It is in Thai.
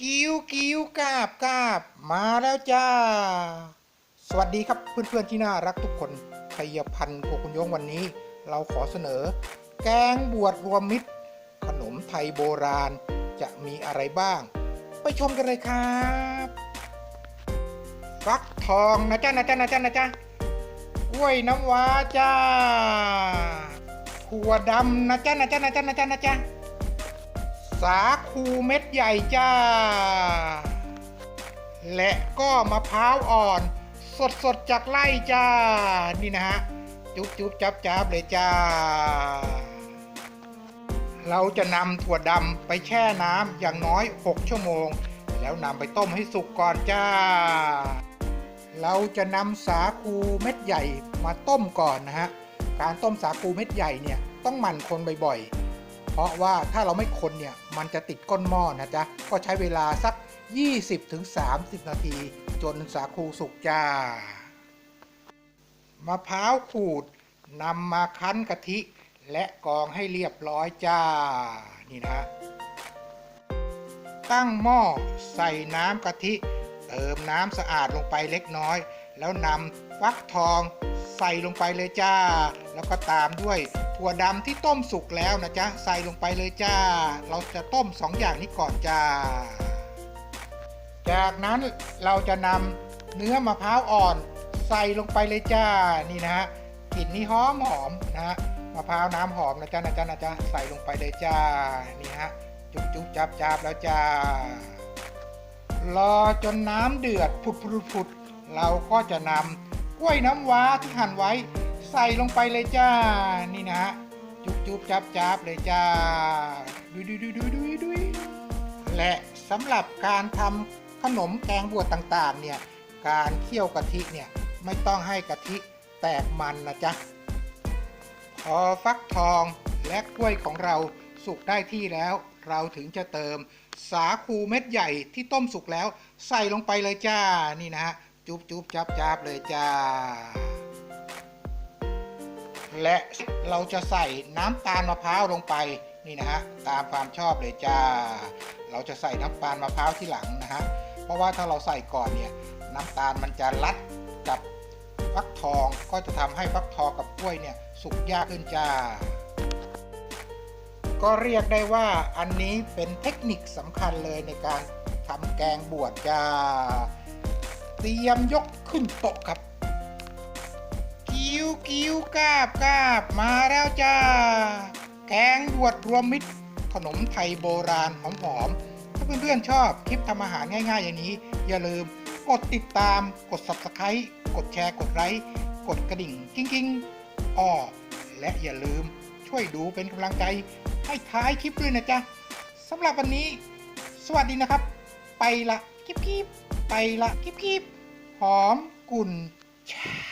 กิ้วกิ้วกาบกาบมาแล้วจ้า สวัสดีครับเพื่อนๆที่น่ารักทุกคนชัยพันธ์โกคุญยงวันนี้ เราขอเสนอ แกงบวชรวมมิตร ขนมไทยโบราณจะมีอะไรบ้าง ไปชมกันเลยครับฟักทองนะจ๊ะนะจ๊ะนะจ๊ะนะจ๊ะกล้วยน้ำว้าจ้าถั่วดำนะจ๊ะนะจ๊ะนะจ๊ะนะจ๊ะนะจ๊ะ สาคูเม็ดใหญ่จ้า และก็มะพร้าวอ่อน สดสดๆจากไร่จ้า นี่นะฮะ จุ๊บจุ๊บจับจับเลยจ้า เราจะนำถั่วดำไปแช่น้ำอย่างน้อย 6 ชั่วโมง แล้วนำไปต้มให้สุกก่อนจ้า เราจะนำสาคูเม็ดใหญ่มาต้มก่อนนะฮะ การต้มสาคูเม็ดใหญ่เนี่ยต้องหมั่นคนบ่อยๆ เพราะว่าถ้าเราไม่คนเนี่ยมันจะติดก้นหม้อนะจ๊ะ ก็ใช้เวลาสัก 20-30 นาที จนสาคูสุกจ้ามะพร้าวขูดนำมาคั้นกะทิ และกรองให้เรียบร้อยจ้า นี่นะ ตั้งหม้อใส่น้ำกะทิ เติมน้ำสะอาดลงไปเล็กน้อย แล้วนำฟักทองใส่ลงไปเลยจ้า แล้วก็ตามด้วย ถั่วดำที่ต้มสุกแล้วนะจ๊ะใส่ลงไปเลยจ้า เราจะต้มสองอย่างนี้ก่อนจ้า จากนั้นเราจะนำเนื้อมะพร้าวอ่อนใส่ลงไปเลยจ้านี่นะฮะกลิ่นนี่หอมหอมนะฮะมะพร้าวน้ำหอมนะจ๊ะนะจ๊ะนะจ๊ะใส่ลงไปเลยจ้านี่ฮะจุ๊บจุ๊บจับจับแล้วจ้ารอจนน้ำเดือดผุดผุดผุดเราก็จะนำกล้วยน้ำว้าที่หั่นไว้ ใส่ลงไปเลยจ้า นี่นะฮะ จุบจุบจับจับเลยจ้า ดุยดุยดุยดุยดุยดุยและสำหรับการทำขนมแกงบวชต่างๆ เนี่ย การเคี่ยวกะทิเนี่ย ไม่ต้องให้กะทิแตกมันนะจ๊ะ พอฟักทองและกล้วยของเราสุกได้ที่แล้ว เราถึงจะเติม สาคูเม็ดใหญ่ที่ต้มสุกแล้ว ใส่ลงไปเลยจ้า นี่นะฮะ จุบจุบจับจับเลยจ้า และเราจะใส่น้ำตาลมะพร้าวลงไปนี่นะฮะตามความชอบเลยจ้า เราจะใส่น้ำตาลมะพร้าวที่หลังนะฮะเพราะว่าถ้าเราใส่ก่อนเนี่ยน้ำตาลมันจะรัดกับฟักทองก็จะทำให้ฟักทองกับกล้วยเนี่ยสุกยากขึ้นจ้า ก็เรียกได้ว่าอันนี้เป็นเทคนิคสำคัญเลยในการทำแกงบวชจ้า เตรียมยกขึ้นโต๊ะครับ กิ้วกาบกาบมาแล้วจ้า แกงบวชรวมมิตร ขนมไทยโบราณหอมๆ ถ้าเพื่อนๆชอบคลิปทำอาหารง่ายๆ อย่างนี้ อย่าลืมกดติดตาม กด subscribe กดแชร์ กดไลค์ กดกระดิ่ง กิ้งกิ้งๆอ้อและอย่าลืมช่วยดูเป็นกำลังใจให้ท้ายคลิปด้วยนะจ๊ะสำหรับวันนี้ สวัสดีนะครับ ไปละกิ๊บกิ๊บไปละกิ๊บกิ๊บหอมกุ่นชา